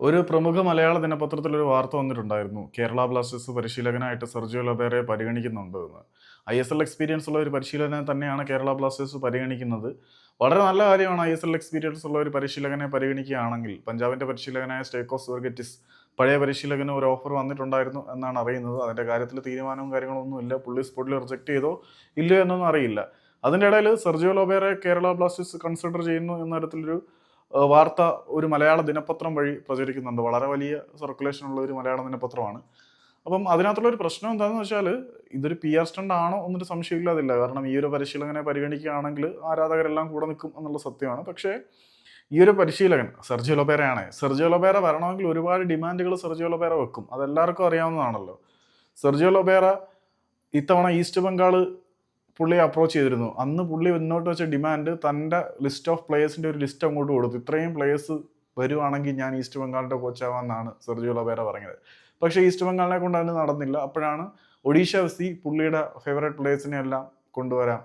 ഒരു പ്രമുഖ മലയാള ദിനപത്രത്തിൽ ഒരു വാർത്ത വന്നിട്ടുണ്ടായിരുന്നു. കേരള ബ്ലാസ്റ്റേഴ്സ് പരിശീലകനായിട്ട് സെർജിയോ ലൊബേറെ പരിഗണിക്കുന്നുണ്ട് എന്ന്. ഐ എസ് എൽ എക്സ്പീരിയൻസ് ഉള്ള ഒരു പരിശീലകനെ തന്നെയാണ് കേരള ബ്ലാസ്റ്റേഴ്സ് പരിഗണിക്കുന്നത്. വളരെ നല്ല കാര്യമാണ് ഐ എസ് എൽ എക്സ്പീരിയൻസ് ഉള്ള ഒരു പരിശീലകനെ പരിഗണിക്കുകയാണെങ്കിൽ പഞ്ചാബിന്റെ പരിശീലകനായ സ്റ്റേക്കോസ് വെർഗറ്റിസ് പഴയ പരിശീലകന് ഒരു ഓഫർ വന്നിട്ടുണ്ടായിരുന്നു എന്നാണ് അറിയുന്നത്. അതിന്റെ കാര്യത്തിൽ തീരുമാനവും കാര്യങ്ങളൊന്നും ഇല്ല. പുള്ളി സ്പോട്ടിൽ റിജക്റ്റ് ചെയ്തോ ഇല്ലയോ എന്നൊന്നും അറിയില്ല. അതിന്റെ ഇടയിൽ Sergio Lobera Kerala Blasters consider ചെയ്യുന്നു എന്ന തരത്തിലൊരു വാർത്ത ഒരു മലയാള ദിനപത്രം വഴി പ്രചരിക്കുന്നുണ്ട്. വളരെ വലിയ സർക്കുലേഷൻ ഉള്ള ഒരു മലയാള ദിനപത്രമാണ്. അപ്പം അതിനകത്തുള്ള ഒരു പ്രശ്നം എന്താണെന്ന് വെച്ചാൽ ഇതൊരു പി ആർ സ്റ്റണ്ട് ആണോ എന്നൊരു സംശയമില്ലാതില്ല. കാരണം ഈ ഒരു പരിശീലകനെ പരിഗണിക്കുകയാണെങ്കിൽ ആരാധകരെല്ലാം കൂടെ നിൽക്കും എന്നുള്ള സത്യമാണ്. പക്ഷേ ഈ ഒരു പരിശീലകൻ സെർജിയോ ലൊബേരയാണ്. സെർജിയോ ലൊബേര വരണമെങ്കിൽ ഒരുപാട് ഡിമാൻഡുകൾ സെർജിയോ ലൊബേര വെക്കും. അതെല്ലാവർക്കും അറിയാവുന്നതാണല്ലോ. സെർജിയോ ലൊബേര ഇത്തവണ ഈസ്റ്റ് ബംഗാൾ പുള്ളിയെ അപ്രോച്ച് ചെയ്തിരുന്നു. അന്ന് പുള്ളി മുന്നോട്ട് വെച്ച ഡിമാൻഡ് തന്റെ ലിസ്റ്റ് ഓഫ് പ്ലേയേഴ്സിന്റെ ഒരു ലിസ്റ്റ് അങ്ങോട്ട് കൊടുത്തു. ഇത്രയും പ്ലേയേഴ്സ് വരുവാണെങ്കിൽ ഞാൻ ഈസ്റ്റ് ബംഗാളിന്റെ കോച്ചാവാന്നാണ് സെർജിയോ ലബേര പറഞ്ഞത് പക്ഷേ ഈസ്റ്റ് ബംഗാളിനെ കൊണ്ട് അതിന് നടന്നില്ല. അപ്പോഴാണ് ഒഡീഷ എഫ് സി പുള്ളിയുടെ ഫേവറേറ്റ് പ്ലേയേഴ്സിനെ എല്ലാം കൊണ്ടുവരാം.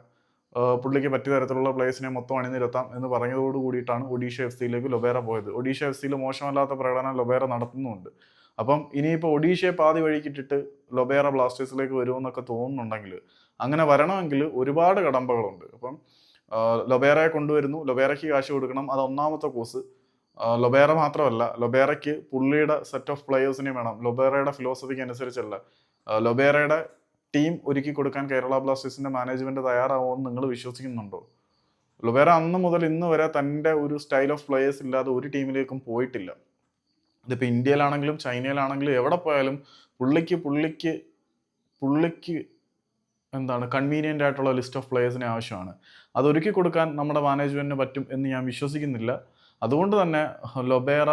പുള്ളിക്ക് പറ്റിയ തരത്തിലുള്ള പ്ലേയേഴ്സിനെ മൊത്തം അണിനിരത്താം എന്ന് പറഞ്ഞതോട് കൂടിയിട്ടാണ് ഒഡീഷ എഫ് സിയിലേക്ക് ലൊബേറ പോയത്. ഒഡീഷ എഫ് സിയിൽ മോശമല്ലാത്ത പ്രകടനം ലൊബേറ നടത്തുന്നുണ്ട് അപ്പം ഇനിയിപ്പോൾ ഒഡീഷയെ പാതി വഴിക്കിട്ടിട്ട് ലൊബേറ ബ്ലാസ്റ്റേഴ്സിലേക്ക് വരുമെന്നൊക്കെ തോന്നുന്നുണ്ടെങ്കിൽ അങ്ങനെ വരണമെങ്കിൽ ഒരുപാട് കടമ്പകളുണ്ട്. അപ്പം ലൊബേറയെ കൊണ്ടുവരുന്നു. ലൊബേറയ്ക്ക് കാശ് കൊടുക്കണം. അത് ഒന്നാമത്തെ കോഴ്സ് ലൊബേറ മാത്രമല്ല ലൊബേറയ്ക്ക് പുള്ളിയുടെ സെറ്റ് ഓഫ് പ്ലെയേഴ്സിനെ വേണം. ലൊബേറയുടെ ഫിലോസഫിക്ക് അനുസരിച്ചല്ല. ലൊബേറയുടെ ടീം ഒരുക്കി കൊടുക്കാൻ കേരള ബ്ലാസ്റ്റേഴ്സിന്റെ മാനേജ്മെന്റ് തയ്യാറാവുമെന്ന് നിങ്ങൾ വിശ്വസിക്കുന്നുണ്ടോ? ലൊബേറ അന്ന് മുതൽ ഇന്ന് വരെ തന്റെ ഒരു സ്റ്റൈൽ ഓഫ് പ്ലേയേഴ്സ് ഇല്ലാതെ ഒരു ടീമിലേക്കും പോയിട്ടില്ല. ഇതിപ്പോൾ ഇന്ത്യയിലാണെങ്കിലും ചൈനയിലാണെങ്കിലും എവിടെ പോയാലും പുള്ളിക്ക് പുള്ളിക്ക് പുള്ളിക്ക് എന്താണ് കൺവീനിയന്റ് ആയിട്ടുള്ള ലിസ്റ്റ് ഓഫ് പ്ലേയേഴ്സിനെ ആവശ്യമാണ്. അതൊരുക്കി കൊടുക്കാൻ നമ്മുടെ മാനേജ്മെന്റിന് പറ്റും എന്ന് ഞാൻ വിശ്വസിക്കുന്നില്ല. അതുകൊണ്ട് തന്നെ ലൊബേറ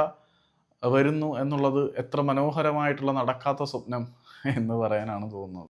വരുന്നു എന്നുള്ളത് എത്ര മനോഹരമായിട്ടുള്ള നടക്കാത്ത സ്വപ്നം എന്ന് പറയാനാണ് തോന്നുന്നത്.